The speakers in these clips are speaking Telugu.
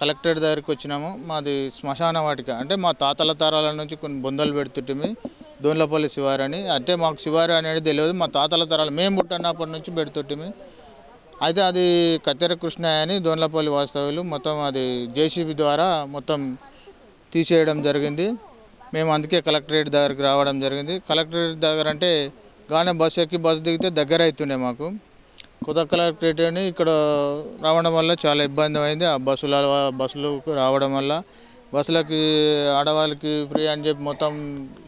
కలెక్టరేట్ దగ్గరికి వచ్చినాము. మాది శ్మశాన వాటిక. అంటే మా తాతల తరాల నుంచి కొన్ని బొందలు పెడుతుంటే దోన్లపల్లి శివారు అని అంటే మాకు శివారు అనేది తెలియదు. మా తాతల తరాలు మేము పుట్టినప్పటి నుంచి పెడుతుంటే అయితే అది కత్తెర కృష్ణ అని దోన్లపల్లి వాస్తవ్యులు మొత్తం అది జేసీబీ ద్వారా మొత్తం తీసేయడం జరిగింది. మేము అందుకే కలెక్టరేట్ దగ్గరికి రావడం జరిగింది. కలెక్టరేట్ దగ్గర అంటే గానే బస్సు ఎక్కి బస్సు దిగితే దగ్గర అవుతుండే మాకు. కొత్త కలెక్టరేట్ అని ఇక్కడ రావడం వల్ల చాలా ఇబ్బంది అయింది. ఆ బస్సుల బస్సులు రావడం వల్ల బస్సులకి ఆడవాళ్ళకి ఫ్రీ అని చెప్పి మొత్తం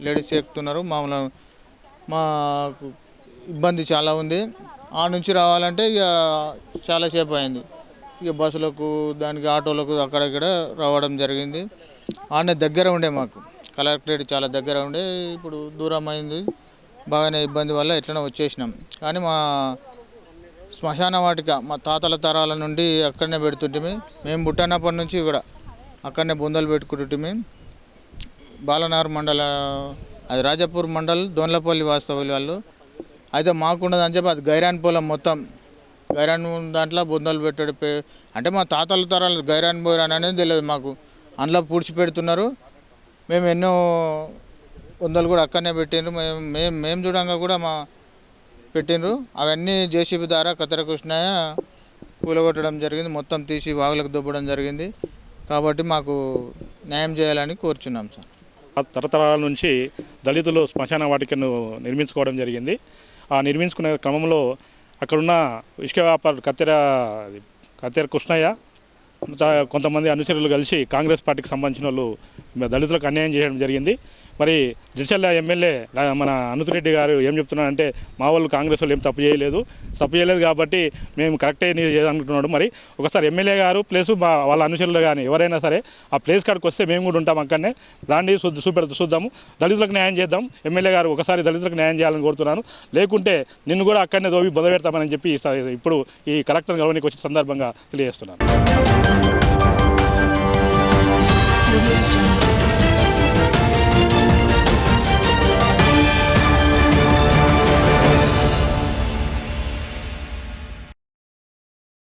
లేడీస్ ఎక్కుతున్నారు. మామూలు మా ఇబ్బంది చాలా ఉంది. ఆ నుంచి రావాలంటే ఇక చాలాసేపు అయింది. ఇక బస్సులకు దానికి ఆటోలకు అక్కడక్కడ రావడం జరిగింది. ఆడనే దగ్గర ఉండే మాకు. కలెక్టరేట్ చాలా దగ్గర ఉండే. ఇప్పుడు దూరం అయింది. బాగానే ఇబ్బంది వల్ల ఎట్లనో వచ్చేసినాం. కానీ మా శ్మశాన వాటిక మా తాతల తరాల నుండి అక్కడనే పెడుతుంటిమి మేము పుట్టినప్పటి నుంచి కూడా అక్కడనే బొందలు పెట్టుకుంటుంటిమి బాలనార్ మండల అది రాజాపూర్ మండల్ దోన్లపల్లి వాస్తవులు వాళ్ళు. అయితే మాకున్నది అని చెప్పి అది గైరాన్ పొలం మొత్తం. గైరాన్ దాంట్లో బొందలు పెట్టాడు అంటే మా తాతల తరాలు గైరాన్ బోరాన్ అనేది తెలియదు మాకు. అందులో పూడ్చి పెడుతున్నారు. మేము ఎన్నో బొందలు కూడా అక్కడనే పెట్టిండ్రు. మేము మేము మేము చూడంగా కూడా మా పెట్టిండ్రు. అవన్నీ జేసీబీ ద్వారా కత్తెర కృష్ణయ్య కూలగొట్టడం జరిగింది. మొత్తం తీసి వాగులకు దుబ్బడం జరిగింది. కాబట్టి మాకు న్యాయం చేయాలని కోరుచున్నాం సార్. తరతరాల నుంచి దళితులు శ్మశాన వాటికను నిర్మించుకోవడం జరిగింది. ఆ నిర్మించుకునే క్రమంలో అక్కడున్న ఇసుక వ్యాపారులు కత్తెర కత్తెర కృష్ణయ్య కొంతమంది అనుచరులు కలిసి కాంగ్రెస్ పార్టీకి సంబంధించిన వాళ్ళు దళితులకు అన్యాయం చేయడం జరిగింది. మరి జడ్చల్ల ఎమ్మెల్యే మన అనుతిరెడ్డి గారు ఏం చెప్తున్నారంటే మా వాళ్ళు కాంగ్రెస్ వాళ్ళు ఏం తప్పు చేయలేదు. తప్పు చేయలేదు కాబట్టి మేము కరెక్టే అనుకుంటున్నాడు. మరి ఒకసారి ఎమ్మెల్యే గారు ప్లేస్ మా వాళ్ళ అనుచరులు కానీ ఎవరైనా సరే ఆ ప్లేస్ కాడికి వస్తే మేము కూడా ఉంటాం అక్కడనే. రాండి చూద్ద- చూపెడ చూద్దాము. దళితులకు న్యాయం చేద్దాం. ఎమ్మెల్యే గారు ఒకసారి దళితులకు న్యాయం చేయాలని కోరుతున్నాను. లేకుంటే నిన్ను కూడా అక్కడనే దోవి బొదపెడతామని చెప్పి ఇప్పుడు ఈ కలెక్టర్ గవర్నీకి వచ్చిన సందర్భంగా తెలియజేస్తున్నాను.